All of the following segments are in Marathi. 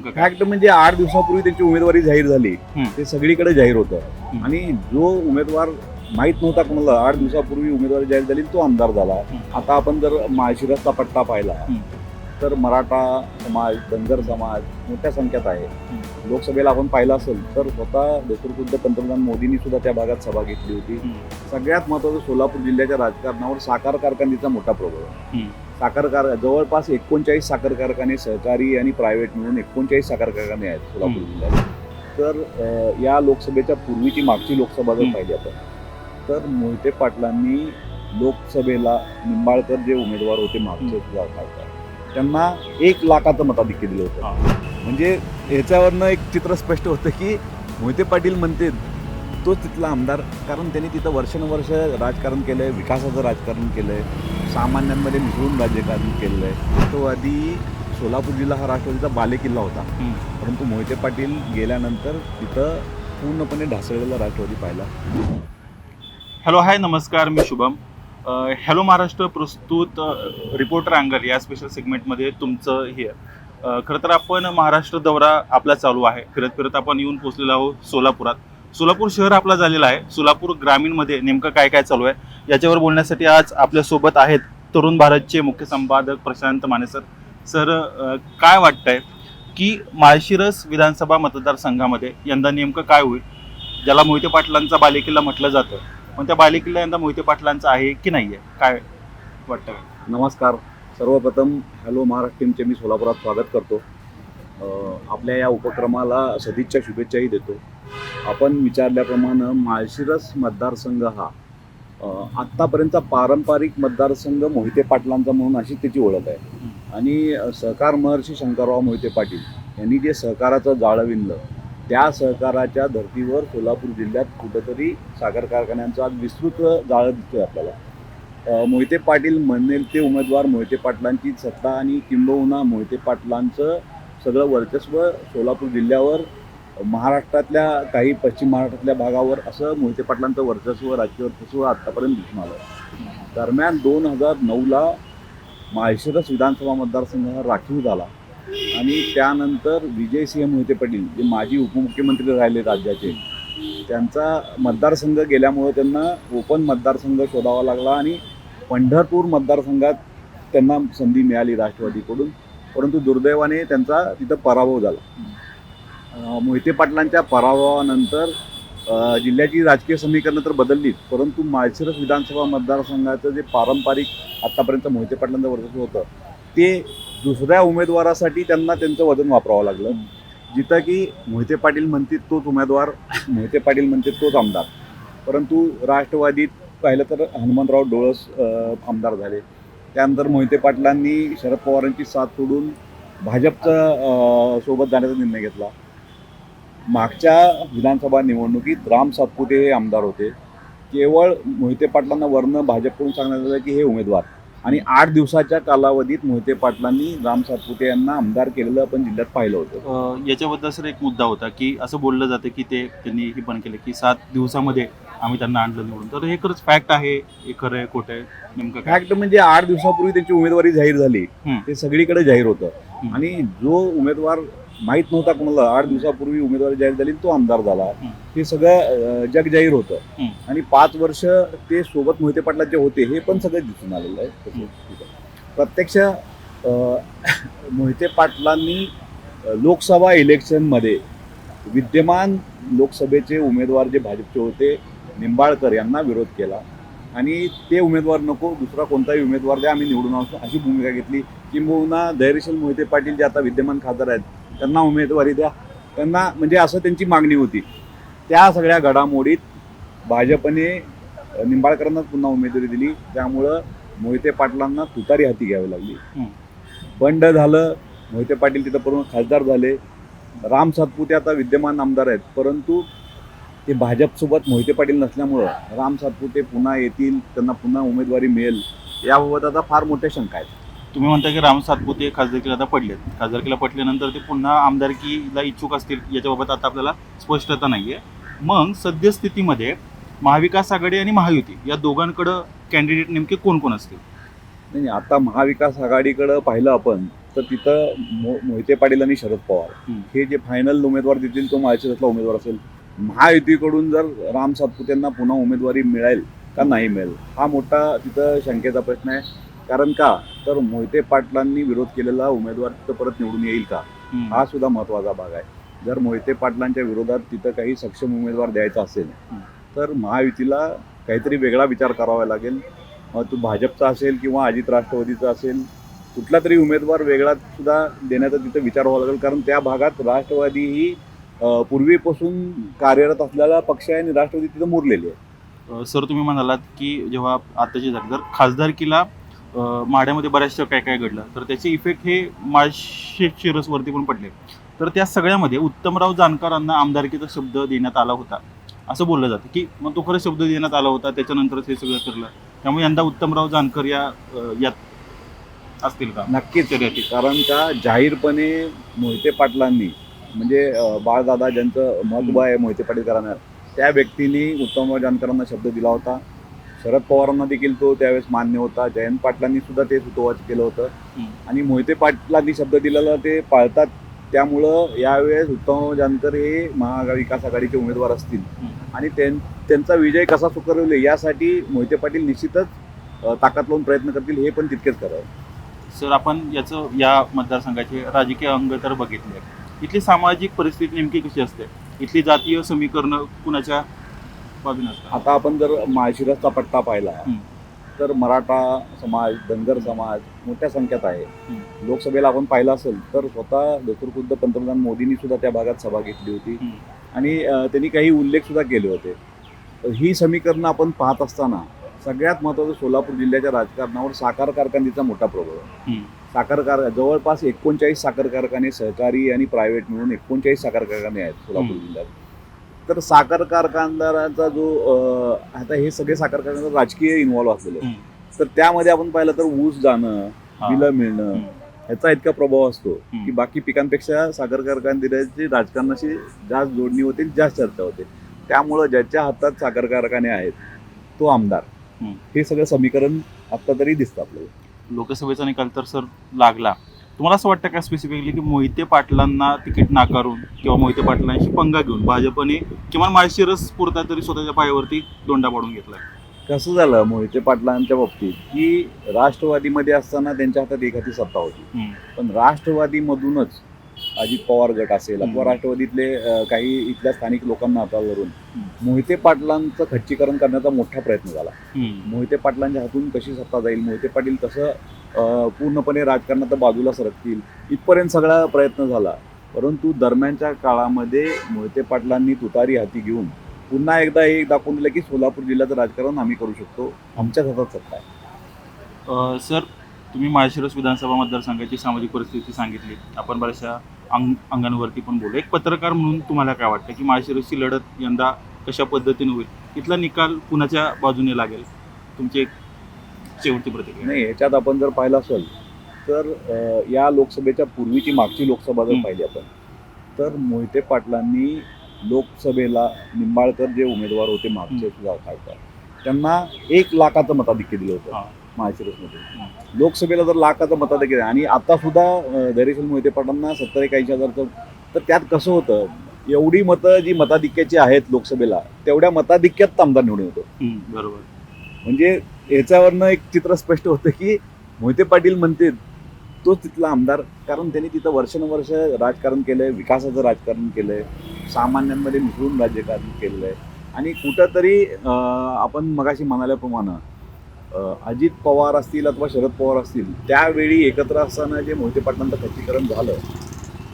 नेमकं काय फॅक्ट म्हणजे आठ दिवसापूर्वी त्यांची उमेदवारी जाहीर झाली हम्म. ते सगळीकडे जाहीर होतं हम्म. आणि जो उमेदवार माहीत नव्हता कोणाला आठ दिवसापूर्वी उमेदवारी जाहीर झाली तो आमदार झाला हम्म. आता आपण जर माळशिरसचा पट्टा पाहिला हम्म. तर मराठा समाज धनगर समाज मोठ्या संख्येत आहे लोकसभेला आपण पाहिलं असेल तर स्वतः नेतृत्व पंतप्रधान मोदींनी सुद्धा त्या भागात सभा घेतली होती हम्म. सगळ्यात महत्त्वाचं सोलापूर जिल्ह्याच्या राजकारणावर साखर कारखान्याचा मोठा प्रभाव आहे हम्म. साखर कार जवळपास एकोणचाळीस साखर कारखाने सहकारी आणि प्रायव्हेट मिळून एकोणचाळीस साखर कारखाने आहेत सोलापूर. जिल्ह्यात तर या लोकसभेच्या पूर्वीची मागची लोकसभा जर. पाहिली आपण तर मोहिते पाटलांनी लोकसभेला निंबाळकर जे उमेदवार होते मागचे खासदार त्यांना एक लाखाचं मताधिक्य दिलं होतं. म्हणजे याच्यावरनं एक चित्र स्पष्ट होतं की मोहिते पाटील म्हणते तोच तिथला आमदार. कारण त्यांनी तिथं वर्षानुवर्ष राजकारण केलं आहे विकासाचं राजकारण केलं आहे सामान्यांमध्ये मिसळून राजकारण केलेलं आहे राष्ट्रवादी सोलापूर जिल्हा हा राष्ट्रवादीचा बालेकिल्ला होता. परंतु मोहिते पाटील गेल्यानंतर तिथं पूर्णपणे ढासळलेला राष्ट्रवादी पाहिला. हॅलो हाय नमस्कार मी शुभम. हॅलो महाराष्ट्र प्रस्तुत रिपोर्टर अँगल या स्पेशल सेगमेंटमध्ये तुमचं हे. खरं तर आपण महाराष्ट्र दौरा आपला चालू आहे. फिरत फिरत आपण येऊन पोहोचलेलो आहोत सोलापुरात. सोलापूर शहर आपला झालेला आहे. सोलापूर ग्रामीणमध्ये नेमकं काय काय चालू आहे? याच्यावर बोलण्यासाठी आज आपल्यासोबत आहेत तरुण भारतचे मुख्य संपादक प्रशांत माने सर सर काय वाटतंय की माळशिरस विधानसभा मतदारसंघामध्ये यंदा नेमकं काय होईल? ज्याला मोहिते पाटलांचा बालेकिल्ला म्हटलं जातं पण त्या बालेकिल्ला यंदा मोहिते पाटलांचा आहे की नाही आहे काय वाटतं नमस्कार. सर्वप्रथम हॅलो महाराष्ट्र टीमचे मी सोलापुरात स्वागत करतो. आपल्या या उपक्रमाला सदिच्छा शुभेच्छाही देतो. आपण विचारल्याप्रमाणे माळशिरस मतदारसंघ हा आत्तापर्यंतचा पारंपरिक मतदारसंघ मोहिते पाटलांचा म्हणून अशी त्याची ओळख आहे. आणि सहकार महर्षी शंकरराव मोहिते पाटील यांनी जे सहकाराचं जाळं विणलं त्या सहकाराच्या धर्तीवर सोलापूर जिल्ह्यात कुठंतरी साखर कारखान्यांचं आज विस्तृत जाळं दिसतोय आपल्याला. मोहिते पाटील म्हणेल ते उमेदवार मोहिते पाटलांची सत्ता आणि किंबहुना मोहिते पाटलांचं सगळं वर्चस्व सोलापूर जिल्ह्यावर महाराष्ट्रातल्या काही पश्चिम महाराष्ट्रातल्या भागावर असं मोहिते पाटलांचं वर्चस्व राजकीय वर्चस्व आत्तापर्यंत दिसून आलं दरम्यान दोन हजार नऊला माळशिरस विधानसभा मतदारसंघ हा राखीव झाला. आणि त्यानंतर विजयसिंह मोहिते पाटील जे माजी उपमुख्यमंत्री राहिले राज्याचे त्यांचा मतदारसंघ गेल्यामुळं त्यांना ओपन मतदारसंघ शोधावा लागला आणि पंढरपूर मतदारसंघात त्यांना संधी मिळाली राष्ट्रवादीकडून. परंतु दुर्दैवाने त्यांचा तिथं पराभव झाला. मोहिते पाटलांच्या पराभवानंतर जिल्ह्याची राजकीय समीकरणं तर बदललीच परंतु माळशिरस विधानसभा मतदारसंघाचं जे पारंपरिक आत्तापर्यंत मोहिते पाटलांचं वर्चस्व होतं ते दुसऱ्या उमेदवारासाठी त्यांना त्यांचं वजन वापरावं लागलं. जिथं की मोहिते पाटील म्हणतील तोच उमेदवार मोहिते पाटील म्हणतील तोच आमदार. परंतु राष्ट्रवादीत पाहिलं तर हनुमंतराव डोळस आमदार झाले. त्यानंतर मोहिते पाटलांनी शरद पवारांची साथ सोडून भाजपचा सोबत जाण्याचा निर्णय घेतला. मागच्या विधानसभा निवडणुकीत राम सातपुते हे आमदार होते. केवळ मोहिते पाटलांना वरनं भाजपकडून सांगण्यात आलं की हे उमेदवार. आणि आठ दिवसाच्या कालावधीत मोहिते पाटलांनी राम सातपुते यांना आमदार केलेलं आपण जिल्ह्यात पाहिलं होतं याच्याबद्दल सर एक मुद्दा होता की असं बोललं जातं की ते त्यांनी हे पण केलं की सात दिवसामध्ये आम्ही त्यांना आणलं निवडून तर हे खरंच फॅक्ट आहे हे खरं आहे खोटं आहे नेमकं फॅक्ट म्हणजे आठ दिवसापूर्वी त्यांची उमेदवारी जाहीर झाली. ते सगळीकडे जाहीर होतं. आणि जो उमेदवार माहीत नव्हता कोणाला आठ दिवसापूर्वी उमेदवारी जाहीर झाली तो आमदार झाला. हे सगळं जग जाहीर होतं. आणि पाच वर्ष ते सोबत मोहिते पाटलाचे होते हे पण सगळं दिसून आलेलं आहे. प्रत्यक्ष मोहिते पाटलांनी लोकसभा इलेक्शनमध्ये विद्यमान लोकसभेचे उमेदवार जे भाजपचे होते निंबाळकर यांना विरोध केला आणि ते उमेदवार नको दुसरा कोणताही उमेदवार द्या आम्ही निवडून आणतो अशी भूमिका घेतली किंबहुना धैर्यशील मोहिते पाटील जे आता विद्यमान खासदार आहेत त्यांना उमेदवारी द्या. त्यांना म्हणजे असं त्यांची मागणी होती. त्या सगळ्या घडामोडीत भाजपने निंबाळकरांनाच पुन्हा उमेदवारी दिली. त्यामुळं मोहिते पाटलांना तुतारी हाती घ्यावी लागली. बंड झालं मोहिते पाटील तिथं पूर्ण खासदार झाले. राम सातपुते आता विद्यमान आमदार आहेत. परंतु ते भाजपसोबत मोहिते पाटील नसल्यामुळं राम सातपुते पुन्हा येतील त्यांना पुन्हा उमेदवारी मिळेल याबाबत आता फार मोठ्या शंका आहेत. तुम्ही म्हणता की राम सातपुते खासदारकीला आता पडलेत. खासदारकीला पटल्यानंतर ते पुन्हा आमदारकीला इच्छुक असतील याच्याबाबत आता आपल्याला स्पष्टता नाही आहे मग सद्यस्थितीमध्ये महाविकास आघाडी आणि महायुती या दोघांकडं कॅन्डिडेट नेमके कोण कोण असतील? नाही आता महाविकास आघाडीकडं पाहिलं आपण तर तिथं मो मोहिते पाटील आणि शरद पवार. हे जे फायनल उमेदवार देतील तो माळशिरसला उमेदवार असेल. महायुतीकडून जर राम सातपुतेंना पुन्हा उमेदवारी मिळेल का नाही मिळेल? हा मोठा तिथं शंकेचा प्रश्न आहे. कारण का? तर मोहिते पाटलांनी विरोध केलेला उमेदवार तिथं परत निवडून येईल का. हा सुद्धा महत्त्वाचा भाग आहे. जर मोहिते पाटलांच्या विरोधात तिथं काही सक्षम उमेदवार द्यायचा असेल. तर महायुतीला काहीतरी वेगळा विचार करावा लागेल. मग तो भाजपचा असेल किंवा अजित राष्ट्रवादीचा असेल कुठला तरी उमेदवार वेगळा सुद्धा देण्याचा तिथं विचार व्हावा लागेल. कारण त्या भागात राष्ट्रवादी ही पूर्वीपासून कार्यरत असलेला पक्ष आहे आणि राष्ट्रवादी तिथं मुरलेली आहे. सर तुम्ही म्हणालात की जेव्हा आताची झाली तर खासदारकीला अ, माढ्यामध्ये बऱ्याचशा काय काय घडलं तर त्याचे इफेक्ट हे माळशे शिरसवरती पण पडले. तर त्या सगळ्यामध्ये उत्तमराव जानकरांना आमदारकीचा शब्द देण्यात आला होता. असं बोललं जातं की मग तो खरं शब्द देण्यात आला होता त्याच्यानंतरच हे सगळं ठरलं. त्यामुळे यंदा उत्तमराव जानकर या यात असतील का? नक्कीच. कारण का जाहीरपणे मोहिते पाटलांनी म्हणजे बाळदादा ज्यांचं महत्त्व आहे मोहिते पाटील घराण्यात त्या व्यक्तींनी उत्तमराव जानकरांना शब्द दिला होता. शरद पवारांना देखील तो त्यावेळेस मान्य होता. जयंत पाटलांनी सुद्धा ते सुतोवाच केलं होतं. आणि मोहिते पाटलांनी शब्द दिलेला ते पाळतात. त्यामुळं यावेळेस उत्तमराव जानकर हे महाविकास आघाडीचे उमेदवार असतील. आणि त्यां- त्यांचा विजय कसा सुकरवले यासाठी मोहिते पाटील निश्चितच ताकद लावून प्रयत्न करतील हे पण तितकेच करावं सर आपण याचं या मतदारसंघाचे राजकीय अंग तर बघितले. इथली सामाजिक परिस्थिती नेमकी कशी असते इथली जातीय समीकरणं कुणाच्या बाजूने असतात आता आपण जर माळशिरसचा पट्टा पाहिला. तर मराठा समाज धनगर समाज मोठ्या संख्येत आहे. लोकसभेला आपण पाहिलं असेल तर स्वतः दत्तुरखुद्द पंतप्रधान मोदींनी सुद्धा त्या भागात सभा घेतली होती. आणि त्यांनी काही उल्लेख सुद्धा केले होते ही समीकरणं आपण पाहत असताना सगळ्यात महत्त्वाचं सोलापूर जिल्ह्याच्या राजकारणावर साखर कारखान्याचा मोठा प्रभाव आहे. साखर कार जवळपास एकोणचाळीस साखर कारखाने सहकारी आणि प्रायव्हेट मिळून एकोणचाळीस साखर कारखाने आहेत सोलापूर. जिल्ह्यात तर साखर कारखानदाराचा जो आता हे सगळे साखर कारखानदार राजकीय इन्व्हॉल्व्ह असलेले. तर त्यामध्ये आपण पाहिलं तर ऊस जाणं. बिलं मिळणं. ह्याचा इतका प्रभाव असतो. की बाकी पिकांपेक्षा साखर कारखानदाराची राजकारणाशी जास्त जोडणी होते जास्त चर्चा होते त्यामुळं ज्याच्या हातात साखर कारखाने आहेत तो आमदार हं. हे सगळं समीकरण आता तरी दिसतं आपल्याला लोकसभेचा निकाल तर सर लागला. तुम्हाला असं वाटतं का स्पेसिफिकली की मोहिते पाटलांना तिकीट नाकारून किंवा मोहिते पाटलांशी पंगा घेऊन भाजपने किमान माळशिरस पुरता तरी स्वतःच्या पायावरती दोंडा पाडून घेतलाय? कसं झालं? मोहिते पाटलांच्या बाबतीत की राष्ट्रवादीमध्ये असताना त्यांच्या हातात एखादी सत्ता होती. पण राष्ट्रवादीमधूनच अजित पवार गट असेल अथवा. राष्ट्रवादीतले काही इथल्या स्थानिक लोकांना हातावरून. मोहिते पाटलांचं खच्चीकरण करण्याचा मोठा प्रयत्न झाला. मोहिते पाटलांच्या हातून कशी सत्ता जाईल मोहिते पाटील कसं पूर्णपणे राजकारणात बाजूला सरकतील इथपर्यंत सगळा प्रयत्न झाला परंतु दरम्यानच्या काळामध्ये मोहिते पाटलांनी तुतारी हाती घेऊन पुन्हा एकदा हे दाखवून दिलं की सोलापूर जिल्ह्याचं राजकारण आम्ही करू शकतो आमच्याच हातात सत्ता आहे सर तुम्ही माळशिरस विधानसभा मतदारसंघाची सामाजिक परिस्थिती सांगितली आपण बऱ्याचशा अंग अंगांवरती पण बोलू. एक पत्रकार म्हणून तुम्हाला काय वाटतं की माळशिरसची लढत यंदा कशा पद्धतीने होईल? इथला निकाल कुणाच्या बाजूने लागेल? तुमची एक शेवटची प्रतिक्रिया. नाही ह्याच्यात आपण जर पाहिलं असेल तर या लोकसभेच्या पूर्वीची मागची लोकसभा जर. पाहिली आपण तर मोहिते पाटलांनी लोकसभेला निंबाळकर जे उमेदवार होते मागचे सुद्धा खासदार त्यांना एक लाखाचं मताधिक्य दिलं होतं. हा. माळशिरसमध्ये लोकसभेला जर लाखाचं मताधिक्य आहे आणि आता सुद्धा धैर्यशील मोहिते पाटलांना सत्तर एक ऐंशी हजारचं तर त्यात कसं होतं? एवढी मतं जी मताधिक्याची आहेत लोकसभेला तेवढ्या मताधिक्यात आमदार निवडून येतो. बरोबर. म्हणजे याच्यावरनं एक चित्र स्पष्ट होतं की मोहिते पाटील म्हणते तोच तिथला आमदार. कारण त्यांनी तिथं वर्षानुवर्ष राजकारण केलंय विकासाचं राजकारण केलंय सामान्यांमध्ये मिसळून राजकारण केलेलं आहे आणि कुठंतरी आपण मगाशी म्हणाल्याप्रमाणे अजित पवार असतील अथवा शरद पवार असतील त्यावेळी एकत्र असताना जे मोहिते पाटलांचं खच्चीकरण झालं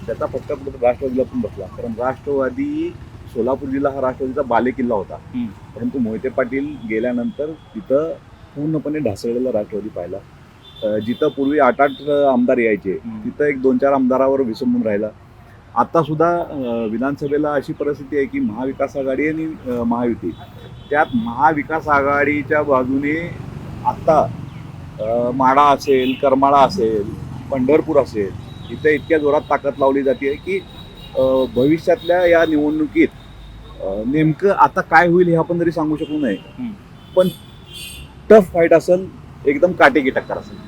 त्याचा कुठं राष्ट्रवादीला पण बसला. कारण राष्ट्रवादी सोलापूर जिल्हा हा राष्ट्रवादीचा बालेकिल्ला होता. परंतु मोहिते पाटील गेल्यानंतर तिथं पूर्णपणे ढासळलेला राष्ट्रवादी पाहिला. जिथं पूर्वी आठ आठ आमदार यायचे. तिथं एक दोन चार आमदारावर विसंबून राहिला. आता सुद्धा विधानसभेला अशी परिस्थिती आहे की महाविकास आघाडी आणि महायुती. त्यात महाविकास आघाडीच्या बाजूने आत्ता माढा असेल करमाळा असेल पंढरपूर असेल इथं इतक्या जोरात ताकद लावली जाते की भविष्यातल्या या निवडणुकीत नेमकं आता काय होईल हे आपण जरी सांगू शकू नये. पण टफ फाईट असेल एकदम काटेकी टक्कर असेल